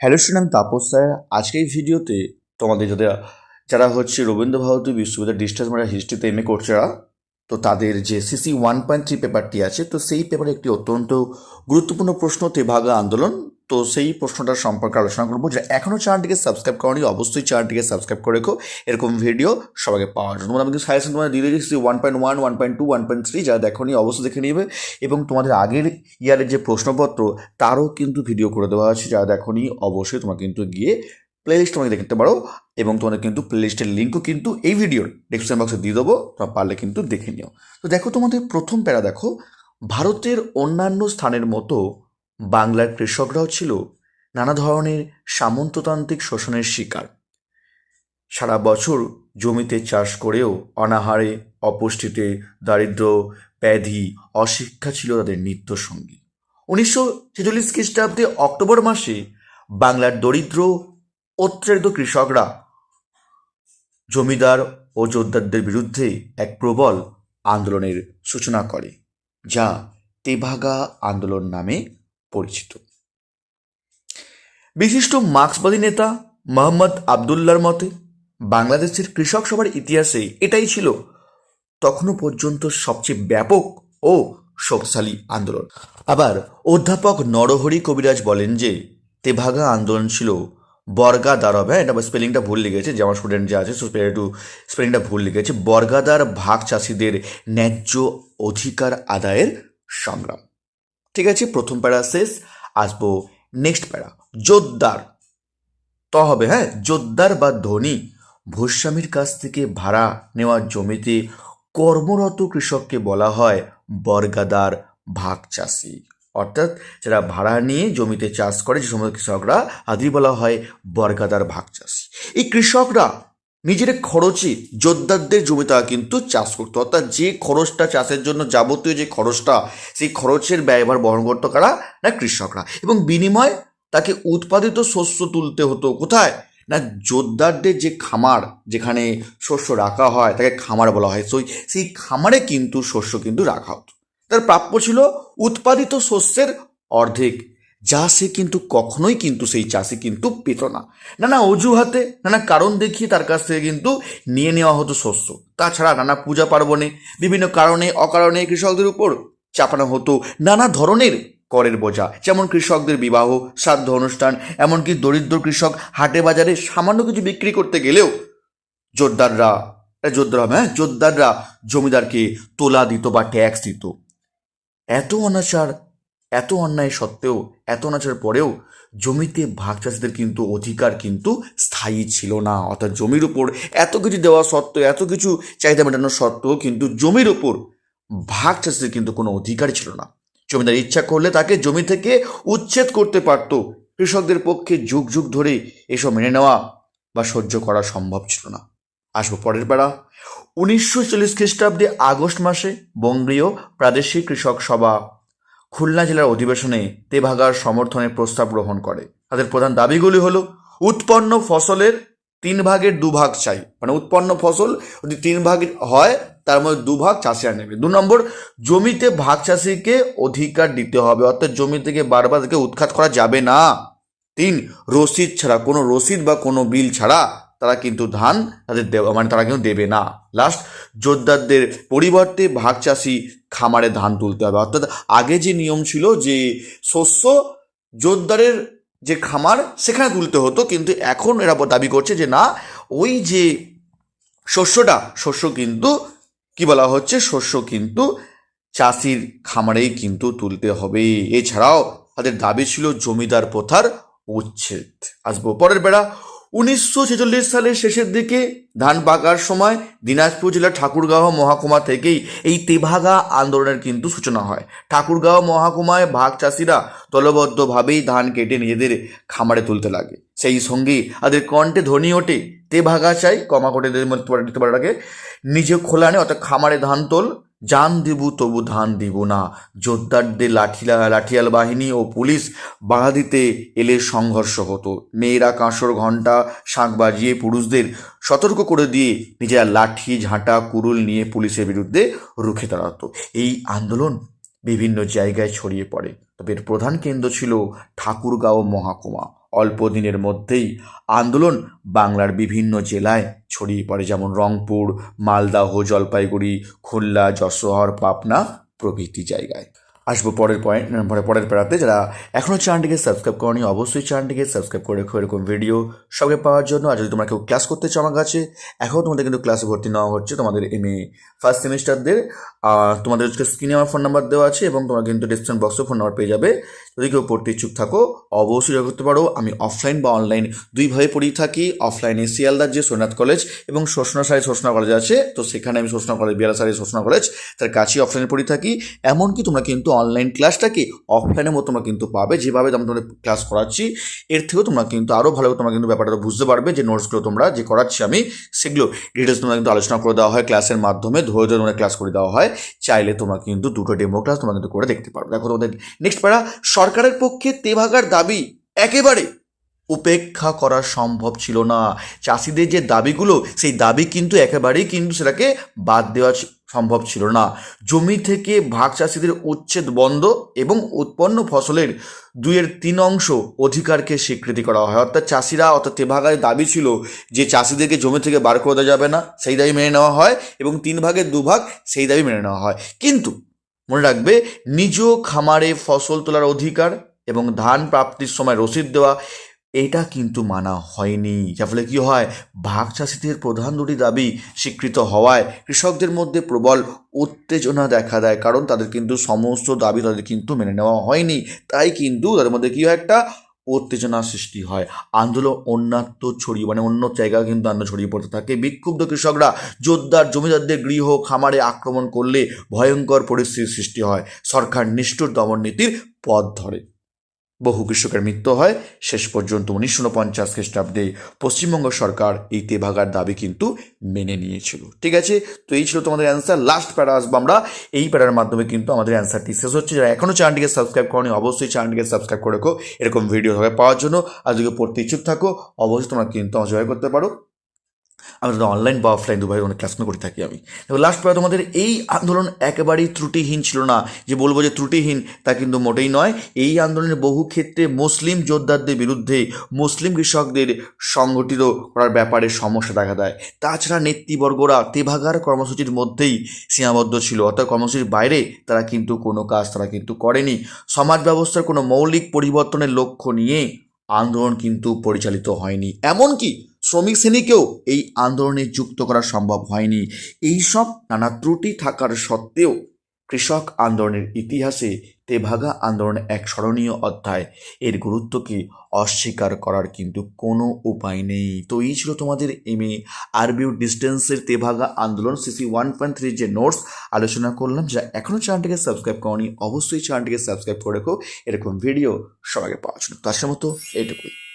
Hello আমি Tapas sir আজকের ভিডিওতে তোমাদের যাদের, যারা হচ্ছে রবীন্দ্র ভারতী বিশ্ববিদ্যালয় ডিস্টেন্স মার্ডার হিস্ট্রিতে এম এ করছে তো তাদের যে সিসি ওয়ান পয়েন্ট থ্রি পেপারটি আছে, তো সেই পেপারে একটি অত্যন্ত গুরুত্বপূর্ণ প্রশ্ন তেভাগা আন্দোলন তো সেই প্রশ্নটার সম্পর্কে আলোচনা করব। যে এখনও চ্যানেলটিকে সাবস্ক্রাইব করনি, অবশ্যই চ্যানেলটিকে সাবস্ক্রাইব করে রেখো। এরকম ভিডিও সবাইকে পাওয়ার জন্য। তোমরা কিন্তু সাজেশন তোমাদের দিয়ে দিয়েছি one point one one point two one point three যারা দেখোনি অবশ্যই দেখে নিবে। এবং তোমাদের আগের ইয়ারের যে প্রশ্নপত্র, তারও কিন্তু ভিডিও করে দেওয়া আছে। যারা দেখো নি অবশ্যই তোমাকে কিন্তু গিয়ে প্লেলিস্ট তোমাকে দেখতে পারো। এবং তোমাদের কিন্তু প্লেলিস্টের লিঙ্কও কিন্তু এই ভিডিওর ডিসক্রিপশন বক্সে দিয়ে দেবো। তোমরা পারলে কিন্তু দেখে নিও। তো দেখো তোমাদের প্রথম প্যারা দেখো। ভারতের অন্যান্য স্থানের মতো বাংলার কৃষকরাও ছিল নানা ধরনের সামন্ততান্ত্রিক শোষণের শিকার। সারা বছর জমিতে চাষ করেও অনাহারে, অপুষ্টিতে, দারিদ্র, ব্যাধি, অশিক্ষা ছিল তাদের নিত্য সঙ্গী উনিশশো ছেচল্লিশ খ্রিস্টাব্দে অক্টোবর মাসে বাংলার দরিদ্র, অত্যাচারিত কৃষকরা জমিদার ও যোদ্ধারদের বিরুদ্ধে এক প্রবল আন্দোলনের সূচনা করে, যা তেভাগা আন্দোলন নামে পরিচিত। বিশিষ্ট মার্ক্সবাদী নেতা মোহাম্মদ আবদুল্লার মতে, বাংলাদেশের কৃষক সভার ইতিহাসে এটাই ছিল তখনও পর্যন্ত সবচেয়ে ব্যাপক ও শক্তিশালী আন্দোলন। আবার অধ্যাপক নরহরি কবিরাজ বলেন যে, তেভাগা আন্দোলন ছিল বর্গাদার হ্যাঁ এটা স্পেলিংটা ভুল লিখেছে, যে আমার স্টুডেন্ট যে আছে একটু স্পেলিংটা ভুল লিখেছে। বর্গাদার ভাগ চাষিদের ন্যায্য অধিকার আদায়ের সংগ্রাম। ঠিক আছে, প্রথম প্যারা শেষ, আসব নেক্সট প্যারা, জোরদার। ত হবে হ্যাঁ জোরদার বা ধনী। ভূস্বামীর কাছ থেকে ভাড়া নেওয়া জমিতে কর্মরত কৃষককে বলা হয় বর্গাদার ভাগ চাষি। অর্থাৎ যারা ভাড়া নিয়ে জমিতে চাষ করে, যে সমস্ত কৃষকরা, আদি বলা হয় বর্গাদার ভাগ চাষি। এই কৃষকরা নিজের খরচে যোদ্ধারদের জমি তারা কিন্তু চাষ করতো। অর্থাৎ যে খরচটা চাষের জন্য যাবতীয় যে খরচটা, সেই খরচের ব্যয়ভার বহন করতো কারা? না কৃষকরা। এবং বিনিময় তাকে উৎপাদিত শস্য তুলতে হতো কোথায়? না যোদ্ধারদের যে খামার, যেখানে শস্য রাখা হয়, তাকে খামার বলা হয়। সেই সেই খামারে কিন্তু শস্য কিন্তু রাখা হতো। তার প্রাপ্য ছিল উৎপাদিত শস্যের অর্ধেক। যা সে কিন্তু কখনোই কিন্তু সেই চাষি কিন্তু পেত না। নানা অজুহাতে, নানা কারণ দেখিয়ে তার কাছ থেকে কিন্তু নিয়ে নেওয়া হতো শস্য। তাছাড়া নানা পূজা পার্বণে, বিভিন্ন কারণে, অকারণে কৃষকদের উপর চাপানো হতো নানা ধরনের করের বোঝা। যেমন কৃষকদের বিবাহ, শ্রাদ্ধ অনুষ্ঠান, এমনকি দরিদ্র কৃষক হাটে বাজারে সামান্য কিছু বিক্রি করতে গেলেও জোরদাররা জোরদার হ্যাঁ জোরদাররা জমিদারকে তোলা দিত বা ট্যাক্স দিত। এত অনাচার এত অন্যায় সত্ত্বেও, এত নাচার পরেও জমিতে ভাগ চাষিদের কিন্তু অধিকার কিন্তু স্থায়ী ছিল না। অর্থাৎ জমির উপর এত কিছু দেওয়া সত্ত্বেও, এত কিছু চাহিদা মেটানো সত্ত্বেও কিন্তু জমির উপর ভাগ চাষিদের কিন্তু কোনো অধিকারই ছিল না। জমিদার ইচ্ছা করলে তাকে জমি থেকে উচ্ছেদ করতে পারত। কৃষকদের পক্ষে যুগ যুগ ধরে এসব মেনে নেওয়া বা সহ্য করা সম্ভব ছিল না। আসব পরের বেড়া। উনিশশো চল্লিশ খ্রিস্টাব্দে আগস্ট মাসে বঙ্গীয় প্রাদেশিক কৃষক সভা খুলনা জেলার অধিবেশনে তেভাগার সমর্থনের প্রস্তাব গ্রহণ করে। তাদের প্রধান দাবিগুলি হলো, উৎপন্ন ফসলের তিন ভাগের দুভাগ চাই। মানে উৎপন্ন ফসল যদি তিন ভাগ হয়, তার মধ্যে দুভাগ চাষিরা নেবে। দু নম্বর, জমিতে ভাগ চাষিকে অধিকার দিতে হবে, অর্থাৎ জমি থেকে বারবার থেকে উৎখাত করা যাবে না। তিন, রসিদ ছাড়া, কোনো রসিদ বা কোনো বিল ছাড়া তারা কিন্তু ধান তাদের দেওয়া মানে তারা কিন্তু দেবে না। লাস্ট যোদ্ধারদের পরিবর্তে ভাগ চাষি খামারে ধান তুলতে হবে। অর্থাৎ আগে যে নিয়ম ছিল যে শস্য যোদ্ধারের যে খামার সেখানে তুলতে হতো, কিন্তু এখন এরা দাবি করছে যে না, ওই যে শস্যটা, শস্য কিন্তু, কি বলা হচ্ছে? শস্য কিন্তু চাষির খামারেই কিন্তু তুলতে হবে। এছাড়াও তাদের দাবি ছিল জমিদার প্রথার উচ্ছেদ। আসব পরের বেড়া। উনিশশো ছেচল্লিশ সালের শেষের দিকে ধান পাকার সময় দিনাজপুর জেলার ঠাকুরগাঁও মহাকুমা থেকেই এই তেভাগা আন্দোলনের কিন্তু সূচনা হয়। ঠাকুরগাঁও মহাকুমায় ভাগ চাষিরা দলবদ্ধভাবেই ধান কেটে নিজেদের খামারে তুলতে লাগে। সেই সঙ্গে তাদের কণ্ঠে ধ্বনি ওঠে, তেভাগা চাই, কমা দিতে পারার আগে নিজে খোলানে অর্থাৎ খামারে ধান তোল জান দিব তবু ধান দিব না। যোদ্ধারদের লাঠিলা, লাঠিয়াল বাহিনী ও পুলিশ বাধা দিতে এলে সংঘর্ষ হতো। মেয়েরা কাঁসর ঘণ্টা শাঁখ বাজিয়ে পুরুষদের সতর্ক করে দিয়ে নিজেরা লাঠি, ঝাঁটা, কুরুল নিয়ে পুলিশের বিরুদ্ধে রুখে দাঁড়াতো। এই আন্দোলন বিভিন্ন জায়গায় ছড়িয়ে পড়ে। তবে এর প্রধান কেন্দ্র ছিল ঠাকুরগাঁও মহাকুমা। অল্প দিনের মধ্যেই আন্দোলন বাংলার বিভিন্ন জেলায় ছড়িয়ে পড়ে, যেমন রংপুর, মালদাহ, জলপাইগুড়ি, খুলনা যশোহর পাবনা প্রভৃতি জায়গায়। আসব পরের পয়েন্ট পরে পরের পেড়াতে। যারা এখনও চ্যানেলটিকে সাবস্ক্রাইব করনি, অবশ্যই চ্যানেলটিকে সাবস্ক্রাইব করে রেখো। এরকম ভিডিও সঙ্গে পাওয়ার জন্য। আর যদি তোমরা কেউ ক্লাস করতে চাও আমার কাছে এখনও তোমাদের কিন্তু ক্লাসে ভর্তি নেওয়া হচ্ছে তোমাদের এম এ ফার্স্ট সেমিস্টারদের তোমাদের স্ক্রিনে আমার ফোন নাম্বার দেওয়া আছে এবং তোমরা কিন্তু ডিসক্রিপশন বক্সে ফোন নাম্বার পেয়ে যাবে। যদি কেউ পড়তে ইচ্ছুক থাকো, অবশ্যই যোগ করতে পারো। আমি অফলাইন বা অনলাইন দুইভাবে পড়িয়ে থাকি। অফলাইনে শিয়ালদার যে সোনাথ কলেজ এবং শোষণা সারি শোষণা কলেজ আছে, তো সেখানে আমি শোষণা কলেজ বিয়ালা সারি শোষণা কলেজ তার কাছেই অফলাইনে পড়িয়ে থাকি। এমনকি তোমরা কিন্তু অনলাইন ক্লাসটাকে অফলাইনের মতো তোমরা কিন্তু পাবে। যেভাবে আমি তোমাদের ক্লাস করাচ্ছি, এর থেকেও তোমরা কিন্তু আরও ভালো তোমরা কিন্তু ব্যাপারটা বুঝতে পারবে যে নোটসগুলো তোমরা যে করাচ্ছি আমি, সেগুলো ডিটেলস তোমরা কিন্তু আলোচনা করে দেওয়া হয় ক্লাসের মাধ্যমে ধরে ধরে তোমরা ক্লাস করে দেওয়া হয়। চাইলে তোমরা কিন্তু দুটো ডেমো ক্লাস তোমরা কিন্তু করে দেখতে পারবে। দেখো তোমাদের নেক্সট প্যারা সরকারের পক্ষে তেভাগার দাবি একেবারে উপেক্ষা করা সম্ভব ছিল না। চাষিদের যে দাবিগুলো, সেই দাবি কিন্তু একেবারেই কিন্তু সেটাকে বাদ দেওয়া সম্ভব ছিল না। জমি থেকে ভাগ চাষিদের উচ্ছেদ বন্ধ এবং উৎপন্ন ফসলের দুইয়ের তিন অংশ অধিকারকে স্বীকৃতি করা হয়। অর্থাৎ চাষিরা অর্থাৎ তেভাগার দাবি ছিল যে চাষিদেরকে জমি থেকে বার করে দেওয়া যাবে না, সেই দাবি মেনে নেওয়া হয় এবং তিন ভাগের দুভাগ সেই দাবি মেনে নেওয়া হয়। কিন্তু মনে রাখবে, নিজ খামারে ফসল তোলার অধিকার এবং ধান প্রাপ্তির সময় রসিদ দেওয়া এটা কিন্তু মানা হয়নি। যার ফলে কী হয়? ভাগ চাষিদের প্রধান দুটি দাবি স্বীকৃত হওয়ায় কৃষকদের মধ্যে প্রবল উত্তেজনা দেখা দেয়, কারণ তাদের কিন্তু সমস্ত দাবি তাদের কিন্তু মেনে নেওয়া হয়নি। তাই কিন্তু তাদের মধ্যে কী হয়? একটা উত্তেজনা সৃষ্টি হয়। আন্দোলন অন্যত্র ছড়িয়ে মানে অন্য জায়গায় কিন্তু আন্দোলন ছড়িয়ে পড়তে থাকে। বিক্ষুব্ধ কৃষকরা জোরদার জমিদারদের গৃহ খামারে আক্রমণ করলে ভয়ঙ্কর পরিস্থিতির সৃষ্টি হয়। সরকার নিষ্ঠুর দমন নীতির পথ ধরে। বহু কৃষকের মৃত্যু হয়। শেষ পর্যন্ত উনিশশো উনপঞ্চাশ খ্রিস্টাব্দে পশ্চিমবঙ্গ সরকার এই তেভাগার দাবি কিন্তু মেনে নিয়েছিল। ঠিক আছে? তো এই ছিল তোমাদের অ্যান্সার লাস্ট প্যারা আসব আমরা। এই প্যারার মাধ্যমে কিন্তু আমাদের অ্যান্সারটি শেষ হচ্ছে। যারা এখনও চ্যানেলটিকে সাবস্ক্রাইব করনি, অবশ্যই চ্যানেলটিকে সাবস্ক্রাইব করে রেখো। এরকম ভিডিও পাওয়ার জন্য। আর পড়তে ইচ্ছুক থাকো, অবশ্যই তোমরা কিন্তু আমার করতে পারো। আমি তো অনলাইন বা অফলাইন দুভাবে অনেক ক্লাস করে থাকি আমি। লাস্ট প্রায় তোমাদের এই আন্দোলন একেবারেই ত্রুটিহীন ছিল না। যে বলব যে ত্রুটিহীন, তা কিন্তু মোটেই নয়। এই আন্দোলনের বহু ক্ষেত্রে মুসলিম যোদ্ধাদের বিরুদ্ধে মুসলিম কৃষকদের সংগঠিত করার ব্যাপারে সমস্যা দেখা দেয়। তাছাড়া নেতৃবর্গরা তেভাগার কর্মসূচির মধ্যেই সীমাবদ্ধ ছিল। অর্থাৎ কর্মসূচির বাইরে তারা কিন্তু কোনো কাজ তারা কিন্তু করেনি। সমাজ ব্যবস্থার কোনো মৌলিক পরিবর্তনের লক্ষ্য নিয়ে আন্দোলন কিন্তু পরিচালিত হয়নি। এমনকি শ্রমিক শ্রেণীকেও এই আন্দোলনে যুক্ত করা সম্ভব হয়নি। এইসব নানা ত্রুটি থাকার সত্ত্বেও কৃষক আন্দোলনের ইতিহাসে তেভাগা আন্দোলন এক স্মরণীয় অধ্যায়। এর গুরুত্বকে অস্বীকার করার কিন্তু কোনো উপায় নেই। তো এই ছিল তোমাদের এম এ আরবিউ ডিস্টেন্সের তেভাগা আন্দোলন সিসি ওয়ান পয়েন্ট থ্রির যে নোটস আলোচনা করলাম, যা এখনও চ্যানেলটিকে সাবস্ক্রাইব করনি, অবশ্যই চ্যানেলটিকে সাবস্ক্রাইব করে রেখো। এরকম ভিডিও সবাইকে পাওয়ার জন্য। তার মতো এইটুকুই।